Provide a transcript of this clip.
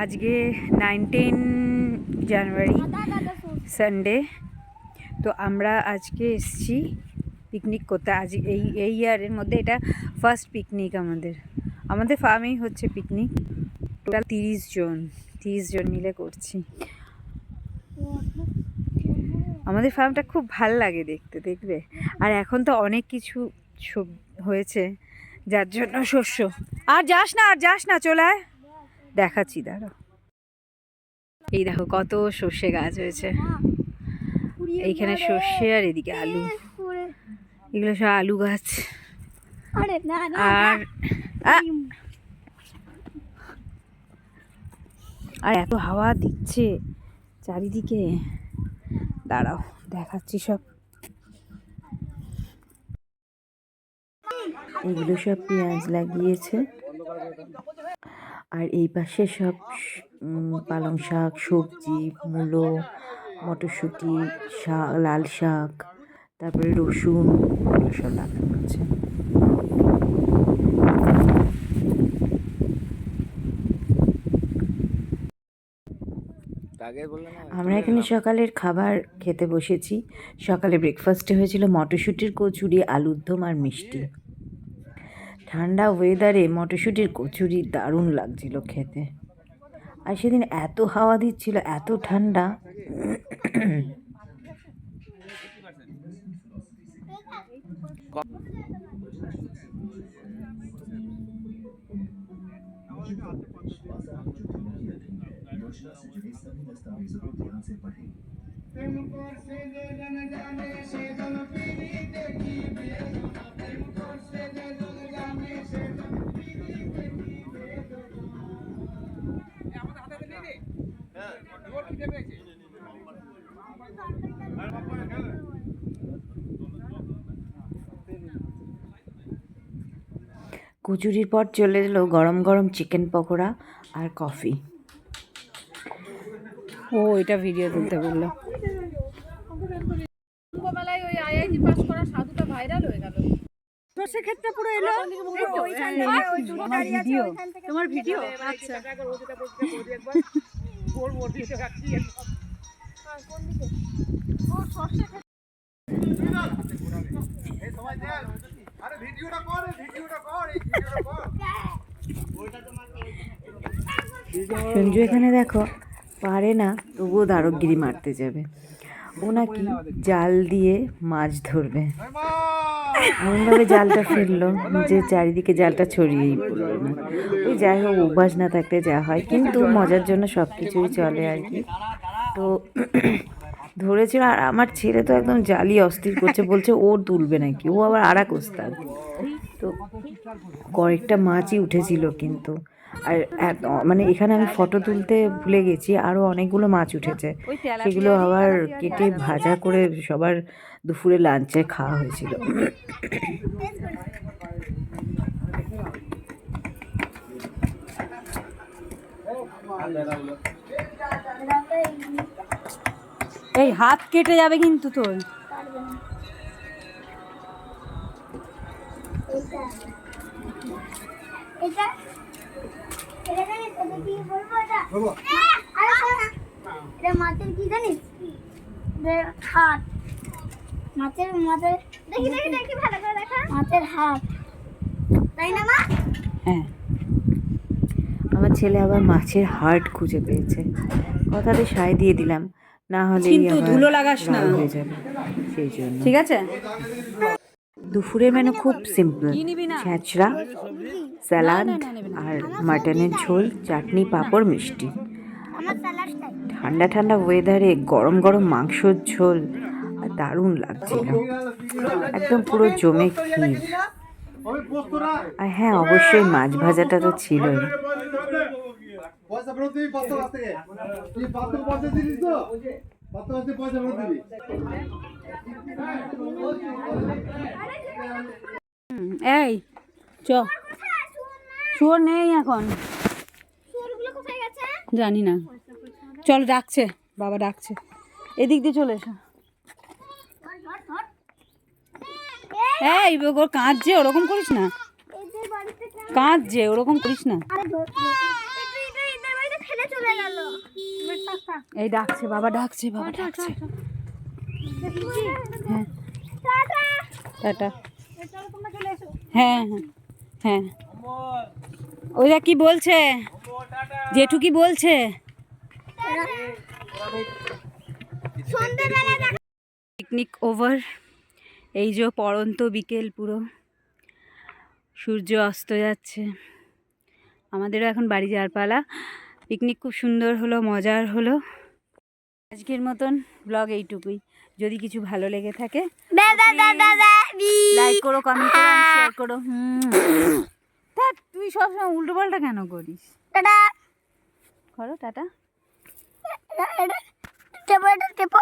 আজকে নাইনটিন জানুয়ারি সানডে তো আমরা আজকে এসছি পিকনিক করতে। আজ এই এই ইয়ারের মধ্যে এটা ফার্স্ট পিকনিক আমাদের। আমাদের ফার্মেই হচ্ছে পিকনিক টোটাল তিরিশ জন তিরিশ জন মিলে করছি। আমাদের ফার্মটা খুব ভালো লাগে দেখতে, দেখবে? আর এখন তো অনেক কিছু হয়েছে, যার জন্য শস্য। আর যাস না, আর যাস না, চলে আয়। দেখাচ্ছি দাঁড়ো এই দেখো কত সর্ষে গাছ হয়েছে। এইখানে সর্ষে আর এদিকে আলু। এগুলো সব আলু গাছ। আরে আর এত হাওয়া দিচ্ছে চারিদিকে। দাঁড়াও দেখাচ্ছি সব। এগুলো সব পেঁয়াজ লাগিয়েছে। আর এই পাশে সব পালং শাক সবজি মূলো মটরশুঁটি শাক লাল শাক তারপরে রসুন সব লাগানো আছে। আমরা এখানে সকালের খাবার খেতে বসেছি। সকালে ব্রেকফাস্টে হয়েছিল মটরশুঁটির কচুরি আলুর দম আর মিষ্টি। ঠান্ডা ওয়েদারে মটরশুঁটির কচুরি দারুণ লাগছিল খেতে। আর সেদিন এত হাওয়া দিচ্ছিল এত ঠান্ডা। কচুরির পর চলে এলো গরম গরম চিকেন পকোড়া আর কফি ও এটা ভিডিও তুলতে বলল ছোটবেলায় ওই আইআইটি পাস করা সাধুটা ভাইরাল হয়ে গেল সেক্ষেত্রে পুরো এলো ভিডিও তোমার ভিডিও আচ্ছা সঞ্জু, এখানে দেখো, পারে না, তবুও দারকগিরি মারতে যাবে। ও নাকি জাল দিয়ে মাছ ধরবে। এমনভাবে জালটা ফেলল যে চারিদিকে জালটা ছড়িয়েই পড়ল না। ওই যাই হোক, অভ্যাস না থাকলে যা হয়, কিন্তু মজার জন্য সব কিছুই চলে আর কি। তো ধরেছিল আর আমার ছেলে তো একদম জালি অস্থির করছে বলছে ও তুলবে নাকি ও আবার আরাক ওস্তাদ। তো কয়েকটা মাছই উঠেছিল কিন্তু আর এত- মানে এখানে আমি ফটো তুলতে ভুলে গেছি আরও অনেকগুলো মাছ উঠেছে। সেগুলো আবার কেটে ভাজা করে সবার দুপুরে লাঞ্চে খাওয়া হয়েছিল। এই হাত কেটে যাবে কিন্তু তোর। মাছের কি জানিস হাত মাছের হাত তাই না হ্যাঁ। আমার ছেলে আবার মাছের হার্ট খুঁজে পেয়েছে। কথাটা সায় দিয়ে দিলাম। না হলে কিন্তু ধুলো লাগাস না। সেই জন্য ঠিক আছে দুপুরের মেনু খুব সিম্পল ছ্যাঁচড়া স্যালাড আর মাটনের ঝোল চাটনি পাঁপড় মিষ্টি ঠান্ডা ঠান্ডা ওয়েদারে গরম গরম মাংসর ঝোল আর দারুণ লাগছিল একদম পুরো জমে ক্ষীর আর হ্যাঁ অবশ্যই মাছ ভাজাটা তো ছিলই পয়সা ফেরত দিবি, পাঁচশো কাছ থেকে। তুই পাঁচশো পয়সা দিবি তো? পাঁচশো কাছ থেকে পয়সা ফেরত দিবি। এই, চ। শুয়োর নেই এখন। জানি না। চল, ডাকছে। বাবা ডাকছে। এদিক দিয়ে চলে এসো। এই, ওর কাঁদছে, ওরকম করিস না। কাঁদছে, ওরকম করিস না আরে ধর এটা এটা এদের বাড়িতে ফেলে এই ডাকছে বাবা ডাকছে বাবা ডাকছে। হ্যাঁ। টাটা। হ্যাঁ হ্যাঁ হ্যাঁ। ওইরা কি বলছে? জেঠু কি বলছে? Picnic over. এই যে পড়ন্ত বিকেল পুরো। সূর্য অস্ত যাচ্ছে। আমাদেরও এখন বাড়ি যাওয়ার পালা। পিকনিক খুব সুন্দর হলো মজার হলো। আজকের মতন ব্লগ এইটুকুই। যদি কিছু ভালো লেগে থাকে লাইক করো কমেন্ট করো শেয়ার করো তা তুই সবসময় উল্টো পাল্টা কেন করিস? টাটা। করো টাটা। টেপো